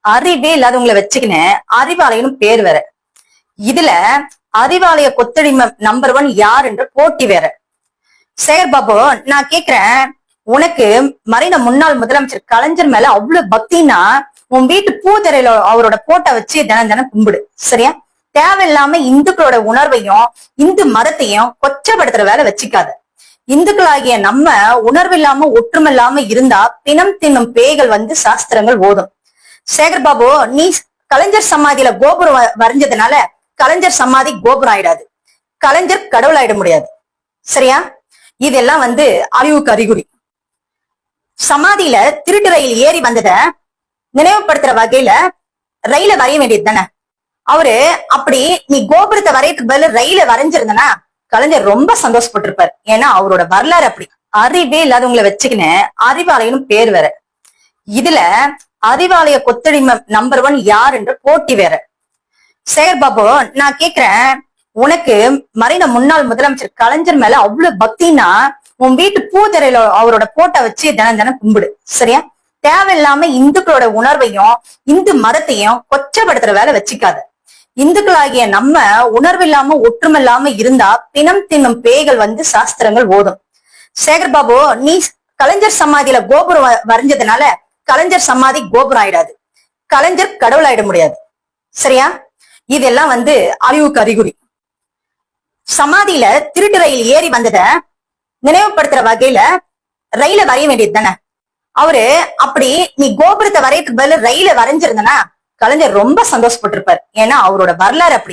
அறிவே இல்லாதவங்களை வச்சுக்கின்னு அறிவாலயனும் பேர் வேற. இதுல அறிவாலய கொத்தடிமை நம்பர் ஒன் யார் என்ற போட்டி வேற. சேகர் பாபு நான் கேக்குறேன் உனக்கு மறைந்த முன்னாள் முதலமைச்சர் கலைஞர் மேல அவ்வளவு பக்தினா உன் வீட்டு பூதரையில அவரோட போட்டோ வச்சு தினம் தினம் கும்பிடு. சரியா? தேவையில்லாம இந்துக்களோட உணர்வையும் இந்து மதத்தையும் கொச்சப்படுத்துற வேலை வச்சுக்காத. இந்துக்களாகிய நம்ம உணர்வு இல்லாம ஒற்றுமை இல்லாம இருந்தா பிணம் தின்னும் பேய்கள் வந்து சாஸ்திரங்கள் ஓதும். சேகர் பாபு நீ கலைஞர் சமாதியில கோபுரம் வ- வரைஞ்சதுனால கலைஞர் சமாதி கோபுரம் ஆயிடாது கலைஞர் கடவுள் ஆயிட முடியாது. சரியா? இதெல்லாம் வந்து அழிவுக்கு அறிகுறி. சமாதியில திருட்டு ரயில் ஏறி வந்தத நினைவுபடுத்துற வகையில ரயில வரைய வேண்டியது தானே? அவரு அப்படி நீ கோபுரத்தை வரையறதுக்கு பதில ரயில வரைஞ்சிருந்தனா கலைஞர் ரொம்ப சந்தோஷப்பட்டிருப்பாரு. ஏன்னா அவரோட வரலாறு அப்படி. அறிவே இல்லாதவங்களை வச்சுக்கின்னு அறிவாலயனும் பேர் வேற. இதுல அறிவாலய கொத்தடிமை நம்பர் ஒன் யார் என்று போட்டி வேற. சேகர் பாபு நான் கேக்குறேன் உனக்கு மறைந்த முன்னாள் முதலமைச்சர் கலைஞர் மேல அவ்வளவு பக்தினா உன் வீட்டு பூஜரையில அவரோட போட்டோ வச்சு தினம் தினம் கும்பிடு. சரியா? தேவையில்லாம இந்துக்களோட உணர்வையும் இந்து மதத்தையும் கொச்சப்படுத்துற வேலை வச்சுக்காத. இந்துக்களாகிய நம்ம உணர்வு இல்லாம ஒற்றுமை இல்லாம இருந்தா பிணம் தின்னும் பேய்கள் வந்து சாஸ்திரங்கள் ஓதும். சேகர் பாபு நீ கலைஞர் சமாதியில கோபுரம் வ- வரைஞ்சதுனால கலைஞர் சமாதி கோபுரம் ஆயிடாது கலைஞர் கடவுள் ஆயிட முடியாது. சரியா? இதெல்லாம் வந்து அழிவுக்கு அறிகுறி. சமாதியில திருட்டு ரயில் ஏறி வந்தத நினைவுபடுத்துற வகையில ரயில வரைய வேண்டியது தானே? அவரு அப்படி நீ கோபுரத்தை வரையறதுக்கு பதில் ரயில வரைஞ்சிருந்தனா கலைஞர் ரொம்ப சந்தோஷப்பட்டிருப்பார். ஏன்னா அவரோட வரலாறு அப்படி.